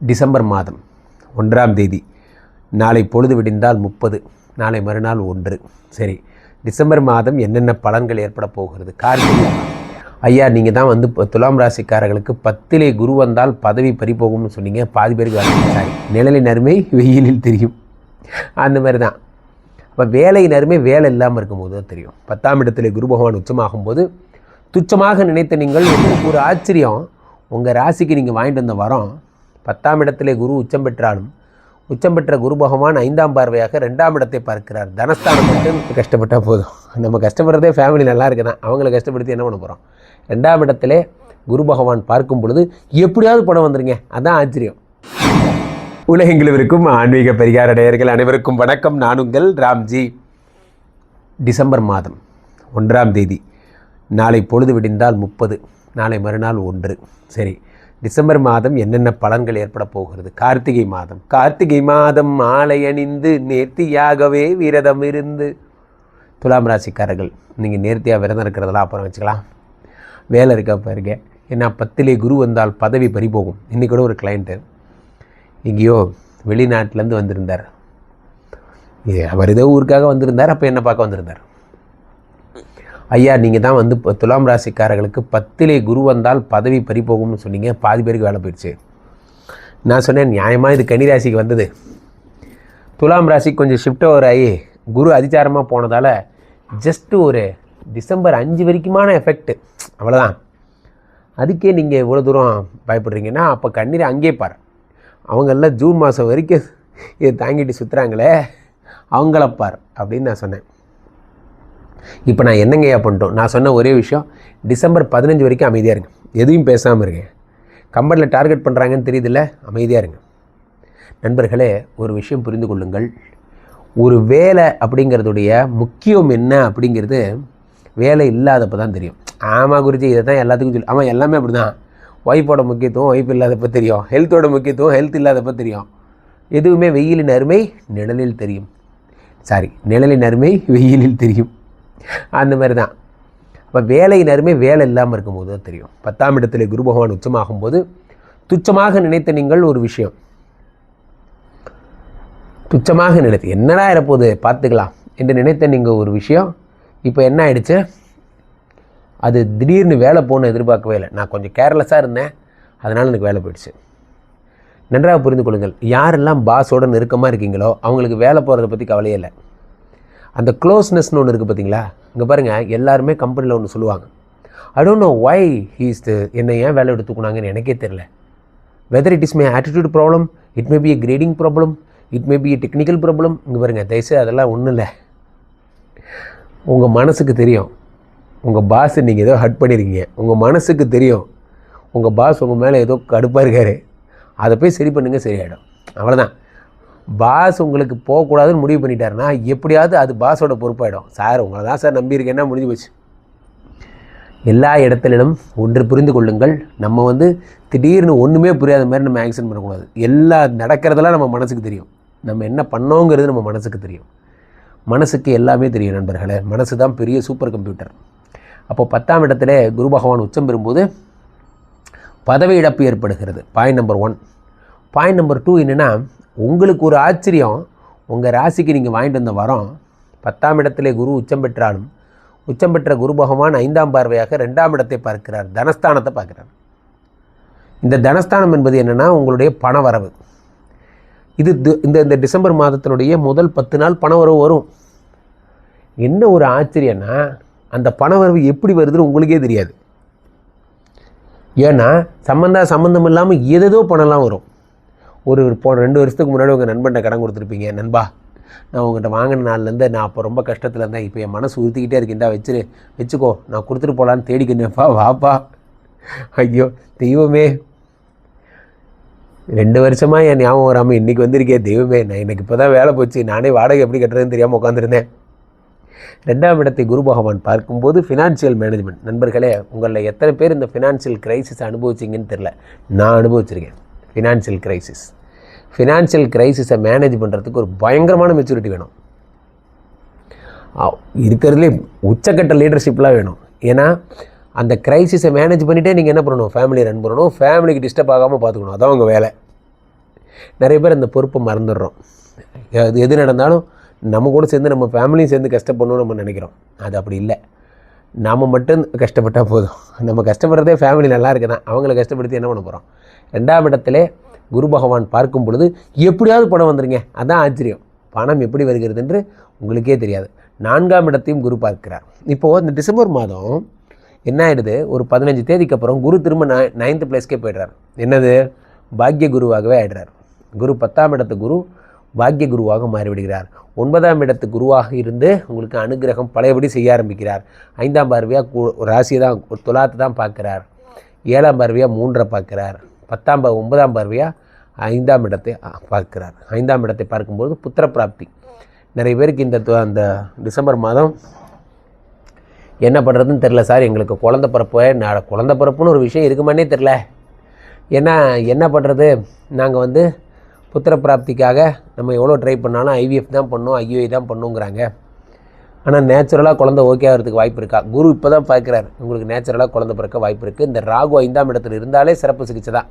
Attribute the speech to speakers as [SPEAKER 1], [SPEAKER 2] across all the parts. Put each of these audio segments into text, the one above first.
[SPEAKER 1] December மாதம் ஒன்றாம் தேதி. நாளை பொழுது விடிந்தால் முப்பது நாளை மறுநாள் ஒன்று. சரி டிசம்பர் மாதம் என்னென்ன பலன்கள் ஏற்பட போகிறது? கார்த்திகை. ஐயா நீங்கள் தான் வந்து இப்போ துலாம் ராசிக்காரர்களுக்கு பத்திலே குரு வந்தால் பதவி பறிபோகும்னு சொன்னீங்க. பாதி பேருக்கு வேலை சாரி நிழலின் அருமை வெயிலில் தெரியும். அந்த மாதிரி தான். அப்போ வேலையின் அருமை வேலை இல்லாமல் இருக்கும்போது தான் தெரியும். பத்தாம் இடத்துல குரு பகவான் உச்சமாகும்போது துச்சமாக நினைத்த நீங்கள் ஒரு ஆச்சரியம். உங்கள் ராசிக்கு நீங்கள் வாங்கிட்டு வந்த வரோம் பத்தாம் இடத்திலே குரு உச்சம் பெற்றாலும் உச்சம் பெற்ற குரு பகவான் ஐந்தாம் பார்வையாக ரெண்டாம் இடத்தை பார்க்கிறார். தனஸ்தானம் மட்டும் கஷ்டப்பட்டால் போதும். நம்ம கஷ்டப்படுறதே ஃபேமிலி நல்லா இருக்குதான். அவங்கள கஷ்டப்படுத்தி என்ன பண்ண போகிறோம் ரெண்டாம் இடத்திலே குரு பகவான் பார்க்கும் பொழுது எப்படியாவது பணம் வந்துருங்க. அதான் ஆச்சரியம். உலகெங்கிலுவிருக்கும் ஆன்மீக பரிகார நேயர்கள் அனைவருக்கும் வணக்கம். நான் உங்கள் ராம்ஜி. டிசம்பர் மாதம் ஒன்றாம் தேதி. நாளை பொழுது விடிந்தால் முப்பது நாளை மறுநாள் ஒன்று. சரி. டிசம்பர் மாதம் என்னென்ன பலன்கள் ஏற்பட போகிறது? கார்த்திகை மாதம். கார்த்திகை மாதம் மாலை அணிந்து நேர்த்தியாகவே விரதம் இருந்து. துலாம் ராசிக்காரர்கள் நீங்கள் நேர்த்தியாக விரதம் இருக்கிறதெல்லாம் அப்புறம் வச்சுக்கலாம். வேலை இருக்க பாருங்க. ஏன்னா பத்திலே குரு வந்தால் பதவி பறிபோகும் இன்றைக்கி கூட ஒரு கிளைண்ட்டு எங்கேயோ வெளிநாட்டிலேருந்து வந்திருந்தார். அவர் ஏதோ ஊருக்காக வந்திருந்தார் அப்போ என்ன பார்க்க வந்திருந்தார். ஐயா நீங்கள் தான் வந்து இப்போ துலாம் ராசிக்காரர்களுக்கு பத்திலே குரு வந்தால் பதவி பறிபோகும்னு சொன்னீங்க. பாதி பேருக்கு வேலை போயிடுச்சு. நான் சொன்னேன் நியாயமாக இது கனி ராசிக்கு வந்தது. துலாம் ராசி கொஞ்சம் ஷிஃப்ட் ஓவர் ஆகி குரு அதிச்சாரமாக போனதால் ஜஸ்ட்டு ஒரு டிசம்பர் அஞ்சு வரைக்குமான எஃபெக்ட் அவ்வளோதான் அதுக்கே நீங்கள் இவ்வளோ தூரம் பயப்படுறீங்கன்னா அப்போ கண்ணீரை அங்கேயே பாரு. அவங்கெல்லாம் ஜூன் மாதம் வரைக்கும் இதை தாங்கிட்டு சுற்றுறாங்களே அவங்கள பார் அப்படின்னு நான் சொன்னேன். இப்போ நான் என்னங்கய்யா பண்ணிட்டோம்? நான் சொன்ன ஒரே விஷயம் டிசம்பர் பதினஞ்சு வரைக்கும் அமைதியாக இருங்க. எதையும் பேசாமல் இருங்க. கம்பெனியில் டார்கெட் பண்ணுறாங்கன்னு தெரியுதுல்ல அமைதியாக இருங்க. நண்பர்களே ஒரு விஷயம் புரிந்து கொள்ளுங்கள். ஒரு வேலை அப்படிங்கிறதுடைய முக்கியம் என்ன அப்படிங்கிறது வேலை இல்லாதப்போ தான் தெரியும். ஆமாம் குருஜி இதை தான் எல்லாத்துக்கும் சொல்லி ஆமாம் எல்லாமே அப்படி தான் ஒய்ஃபோட முக்கியத்துவம் ஒய்ஃப் இல்லாதப்போ தெரியும். ஹெல்த்தோட முக்கியத்துவம் ஹெல்த் இல்லாதப்போ தெரியும். எதுவுமே வெயிலின் அருமை நிழலில் தெரியும். சாரி நிழலின் அருமை வெயிலில் தெரியும். அந்த மாதிரி தான் அப்போ வேலை நேரமே வேலை இல்லாமல் இருக்கும்போது தான் தெரியும். பத்தாம் இடத்துல குரு பகவான் உச்சமாகும்போது துச்சமாக நினைத்த நீங்கள் ஒரு விஷயம். துச்சமாக நினைத்து என்னடா இருப்போது பார்த்துக்கலாம். என்று நினைத்த நீங்கள் ஒரு விஷயம். இப்போ என்ன ஆயிடுச்சு? அது திடீர்னு வேலை போகணும் எதிர்பார்க்கவே இல்லை. நான் கொஞ்சம் கேர்லெஸ்ஸாக இருந்தேன். அதனால் எனக்கு வேலை போயிடுச்சு. நன்றாக புரிந்து கொள்ளுங்கள். யாரெல்லாம் பாஸோட நெருக்கமாக இருக்கீங்களோ அவங்களுக்கு வேலை போகிறத பற்றி கவலையே இல்லை. அந்த க்ளோஸ்னஸ்னு ஒன்று இருக்குது பார்த்தீங்களா இங்கே பாருங்கள் எல்லாருமே கம்பெனியில் ஒன்று சொல்லுவாங்க. I don't know why he's என்னை ஏன் வேலை எடுத்துக்குனாங்கன்னு எனக்கே தெரில whether it is my attitude problem it may be a grading problem it may be a technical problem இங்கே பாருங்கள் தயவுசெய்து அதெல்லாம் ஒன்றும் இல்லை. உங்கள் மனசுக்கு தெரியும். உங்கள் பாஸ் நீங்கள் ஏதோ ஹட் பண்ணியிருக்கீங்க உங்கள் மனசுக்கு தெரியும். உங்கள் பாஸ் உங்கள் மேலே ஏதோ கடுப்பாக இருக்காரு. அதை போய் சரி பண்ணுங்கள் சரியாயிடும். அவ்வளோதான் பாஸ் உங்களுக்கு போகக்கூடாதுன்னு முடிவு பண்ணிட்டாருன்னா எப்படியாவது அது பாஸோட பொறுப்பாயிடும். சார் உங்களை தான் சார் நம்பியிருக்கேன்னா முடிஞ்சு போச்சு. எல்லா இடத்துலிலும் ஒன்று புரிந்து கொள்ளுங்கள். நம்ம வந்து திடீர்னு ஒன்றுமே புரியாத மாதிரி நம்ம ஆக்ஷன் பண்ணக்கூடாது. எல்லா நடக்கிறதெல்லாம் நம்ம மனசுக்கு தெரியும். நம்ம என்ன பண்ணோங்கிறது நம்ம மனசுக்கு தெரியும். மனசுக்கு எல்லாமே தெரியும் நண்பர்களே. மனசு தான் பெரிய சூப்பர் கம்ப்யூட்டர் அப்போ பத்தாம் இடத்துல குரு பகவான் உச்சம் பெறும்போது பதவி இழப்பு ஏற்படுகிறது. Point number one point number two என்னென்னா உங்களுக்கு ஒரு ஆச்சரியம். உங்கள் ராசிக்கு நீங்கள் வாங்கிட்டு வந்த வரோம் பத்தாம் இடத்திலே குரு உச்சம் பெற்றாலும் உச்சம் பெற்ற குரு பகவான் ஐந்தாம் பார்வையாக ரெண்டாம் இடத்தை பார்க்கிறார் தனஸ்தானத்தை பார்க்குறார். இந்த தனஸ்தானம் என்பது என்னென்னா உங்களுடைய பண வரவு இது தி- இந்த இந்த டிசம்பர் மாதத்தினுடைய முதல் பத்து நாள் பண வரவு வரும். என்ன ஒரு ஆச்சரியன்னா அந்த பண வரவு எப்படி வருதுன்னு உங்களுக்கே தெரியாது. ஏன்னா சம்மந்தா சம்மந்தம் இல்லாமல் எதேதோ பணம்லாம் வரும். ஒரு போ ரெண்டு வருஷத்துக்கு முன்னாடி உங்கள் நண்பன்கிட்ட கடன் கொடுத்துருப்பீங்க. நண்பா நான் உங்கள்கிட்ட வாங்கின நாள்லேருந்து நான் அப்போ ரொம்ப கஷ்டத்தில் இருந்தேன். இப்போ என் மனசு உறுத்திக்கிட்டே இருக்கு. வச்சிரு வச்சுக்கோ. நான் கொடுத்துட்டு போகலான்னு தேடிக்கினேப்பா வாப்பா ஐயோ தெய்வமே. ரெண்டு வருஷமாக என் ஞாபகம் வராமல் இன்றைக்கி வந்திருக்கே தெய்வமே. நான் எனக்கு இப்போ தான் வேலை போச்சு. நானே வாடகை எப்படி கட்டுறதுன்னு தெரியாமல் உட்காந்துருந்தேன் ரெண்டாம் இடத்தை குரு பகவான் பார்க்கும்போது ஃபினான்ஷியல் மேனேஜ்மெண்ட் நண்பர்களே உங்களில் எத்தனை பேர் இந்த ஃபினான்ஷியல் கிரைசிஸ் அனுபவிச்சிங்கன்னு தெரில நான் அனுபவிச்சிருக்கேன். ஃபினான்ஷியல் கிரைசிஸ் ஃபினான்ஷியல் கிரைசிஸை மேனேஜ் பண்ணுறதுக்கு ஒரு பயங்கரமான மெச்சூரிட்டி வேணும். இருக்கிறதுலே உச்சக்கட்ட லீடர்ஷிப்லாம் வேணும். ஏன்னா அந்த கிரைசிஸை மேனேஜ் பண்ணிகிட்டே நீங்கள் என்ன பண்ணணும்? ஃபேமிலியை ரன் பண்ணணும். ஃபேமிலிக்கு டிஸ்டர்ப் ஆகாமல் பார்த்துக்கணும் அதான் உங்கள் வேலை. நிறைய பேர் அந்த பொறுப்பை மறந்துடுறோம். அது எது நடந்தாலும் நம்ம கூட சேர்ந்து நம்ம ஃபேமிலியும் சேர்ந்து கஷ்டப்படணும்னு நம்ம நினைக்கிறோம். அது அப்படி இல்லை. நாம் மட்டும் கஷ்டப்பட்டால் போதும். நம்ம கஷ்டப்படுறதே ஃபேமிலி நல்லா இருக்குது தான் அவங்கள கஷ்டப்படுத்தி என்ன பண்ண போகிறோம் ரெண்டாம் இடத்திலே குரு பகவான் பார்க்கும் பொழுது எப்படியாவது பணம் வந்துருங்க. அதான் ஆச்சரியம். பணம் எப்படி வருகிறது என்று உங்களுக்கே தெரியாது. நான்காம் இடத்தையும் குரு பார்க்கிறார். இப்போது இந்த டிசம்பர் மாதம் என்ன ஆயிடுது? ஒரு பதினஞ்சு தேதிக்கு அப்புறம் குரு திரும்ப நைன்த் பிளேஸ்க்கே போயிடுறார். என்னது? பாக்ய குருவாகவே ஆயிடுறார். குரு பத்தாம் இடத்து குரு பாக்ய குருவாக மாறிவிடுகிறார். ஒன்பதாம் இடத்து குருவாக இருந்து உங்களுக்கு அனுகிரகம் பழையபடி செய்ய ஆரம்பிக்கிறார். ஐந்தாம் பார்வையாக ராசியை தான் துலாத்து தான் பார்க்குறார். ஏழாம் பார்வையாக மூன்றை பார்க்குறார். பத்தாம் பா ஒன்பதாம் பார்வையாக ஐந்தாம் இடத்தை பார்க்கிறார். ஐந்தாம் இடத்தை பார்க்கும்போது புத்திர பிராப்தி நிறைய பேருக்கு இந்த அந்த டிசம்பர் மாதம் என்ன பண்ணுறதுன்னு தெரில சார். எங்களுக்கு குழந்த பிறப்பு நான் குழந்த பிறப்புன்னு ஒரு விஷயம் இருக்குமானே தெரில ஏன்னா என்ன பண்ணுறது நாங்கள் வந்து புத்திர பிராப்திக்காக நம்ம எவ்வளோ ட்ரை பண்ணாலும் ஐவிஎஃப் தான் பண்ணோம் ஐயுஐ தான் பண்ணுங்கிறாங்க. ஆனால் நேச்சுரலாக குழந்தை ஓகே ஆகிறதுக்கு வாய்ப்பு இருக்கா? குரு இப்போ தான் பார்க்குறாரு. உங்களுக்கு நேச்சுரலாக குழந்தை பிறக்க வாய்ப்பு இருக்குது இந்த ராகு ஐந்தாம் இடத்துல இருந்தாலே சிறப்பு சிகிச்சை தான்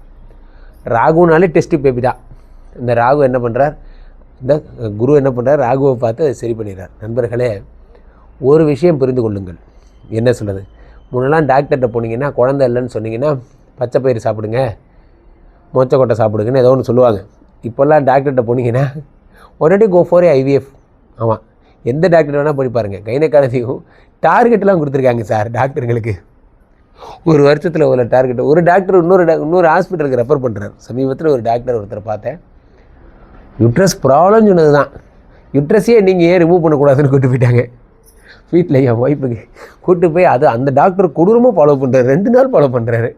[SPEAKER 1] ராகுனாலே டெஸ்ட்டு பேபி தான். இந்த ராகு என்ன பண்ணுறார் இந்த குரு என்ன பண்ணுறார் ராகுவை பார்த்து அதை சரி பண்ணிடுறார். நண்பர்களே ஒரு விஷயம் புரிந்து கொள்ளுங்கள். என்ன சொல்லுது முன்னெல்லாம் டாக்டர்கிட்ட போனீங்கன்னா குழந்தை இல்லைன்னு சொன்னீங்கன்னா பச்சை பயிறு சாப்பிடுங்க மொச்சக்கொட்டை சாப்பிடுங்கன்னு ஏதோ ஒன்று சொல்லுவாங்க. இப்போல்லாம் டாக்டர்கிட்ட போனீங்கன்னா உடனே கோ ஃபார் ஐவிஎஃப் ஆமாம் எந்த டாக்டர் வேணால் போய் பாருங்கள் கைனக்காலத்தையும் டார்கெட்லாம் கொடுத்துருக்காங்க சார் டாக்டருங்களுக்கு ஒரு வருஷத்தில் ஒரு டார்கெட் ஒரு டாக்டர் இன்னொரு டா இன்னொரு ஹாஸ்பிட்டலுக்கு ரெஃபர் பண்ணுறார் சமீபத்தில் ஒரு டாக்டர் ஒருத்தர் பார்த்தேன். யுட்ரஸ் ப்ராப்ளம் சொன்னது தான் யுட்ரஸையே நீங்கள் ஏன் ரிமூவ் பண்ணக்கூடாதுன்னு கூட்டு போயிட்டாங்க. வீட்டில் என் ஒய்ஃபுக்கு கூட்டு போய் அது அந்த டாக்டர் கொடூரமாக ஃபாலோ பண்ணுறாரு ரெண்டு நாள் ஃபாலோ பண்ணுறாரு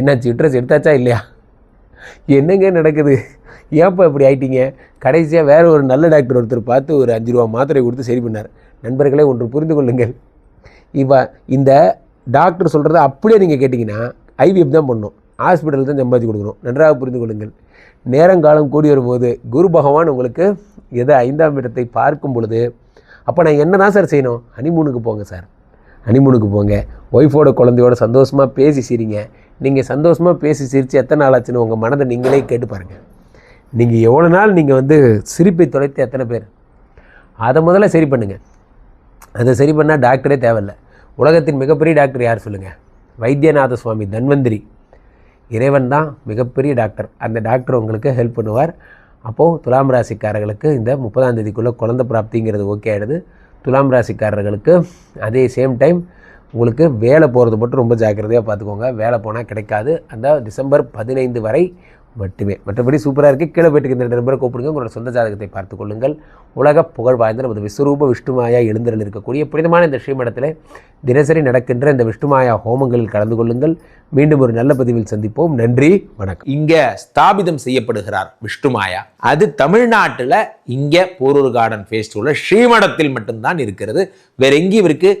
[SPEAKER 1] என்னாச்சு யுட்ரஸ் எடுத்தாச்சா இல்லையா? என்னங்க நடக்குது? ஏன்ப்பா இப்படி ஆயிட்டீங்க? கடைசியாக வேறு ஒரு நல்ல டாக்டர் ஒருத்தர் பார்த்து ஒரு அஞ்சு ரூபா மாத்திரை கொடுத்து சரி பண்ணார். நண்பர்களே ஒன்று புரிந்து கொள்ளுங்கள். இப்போ இந்த டாக்டர் சொல்கிறத அப்படியே நீங்கள் கேட்டிங்கன்னா ஐவிஎஃப் தான் பண்ணணும் ஹாஸ்பிட்டல் தான் சம்பாதிச்சு கொடுக்கணும். நன்றாக புரிந்து கொள்ளுங்கள். நேரங்காலம் கூடி வரும்போது குரு பகவான் உங்களுக்கு எதை ஐந்தாம் இடத்தை பார்க்கும் பொழுது அப்போ நான் என்ன தான் சார் செய்யணும்? ஹனிமூனுக்கு போங்க சார் ஹனிமூனுக்கு போங்க. ஒய்ஃபோட குழந்தையோட சந்தோஷமாக பேசி சிரிங்க. நீங்கள் சந்தோஷமாக பேசி சிரித்து எத்தனை நாள் ஆச்சுன்னு உங்கள் மனதை நீங்களே கேட்டு பாருங்கள் நீங்கள் எவ்வளோ நாள் நீங்கள் வந்து சிரிப்பை தொலைத்து எத்தனை பேர்? அதை முதல்ல சரி பண்ணுங்கள் அதை சரி பண்ணால் டாக்டரே தேவையில்லை. உலகத்தின் மிகப்பெரிய டாக்டர் யார் சொல்லுங்கள் வைத்தியநாத சுவாமி தன்வந்திரி. இறைவன் தான் மிகப்பெரிய டாக்டர். அந்த டாக்டர் உங்களுக்கு ஹெல்ப் பண்ணுவார். அப்போது துலாம் ராசிக்காரர்களுக்கு இந்த முப்பதாம் தேதிக்குள்ளே குழந்த பிராப்திங்கிறது ஓகே ஆகிடுது துலாம் ராசிக்காரர்களுக்கு அதே சேம் டைம் உங்களுக்கு வேலை போகிறது மட்டும் ரொம்ப ஜாக்கிரதையாக பார்த்துக்கோங்க வேலை போனால் கிடைக்காது. அந்த டிசம்பர் பதினைந்து வரை மட்டுமே. மற்றபடி சூப்பராக இருக்குது கீழே போயிட்டு இந்த நம்பரை கூப்பிடுங்க. உங்களோட சொந்த ஜாதகத்தை பார்த்து கொள்ளுங்கள். உலக புகழ் வாய்ந்த நமது விஸ்வரூப விஷ்ணுமாயா எழுந்தருள் இருக்கக்கூடிய புனிதமான இந்த ஸ்ரீமடத்தில் தினசரி நடக்கின்ற இந்த விஷ்ணுமாயா ஹோமங்களில் கலந்து கொள்ளுங்கள். மீண்டும் ஒரு நல்ல பதிவில் சந்திப்போம். நன்றி. வணக்கம்.
[SPEAKER 2] இங்கே ஸ்தாபிதம் செய்யப்படுகிறார் விஷ்ணுமாயா. அது தமிழ்நாட்டில் இங்கே போரூர் கார்டன் ஃபேஸ்டிவலில் ஸ்ரீமடத்தில் மட்டும்தான் இருக்கிறது. வேற எங்கேயும் இருக்குது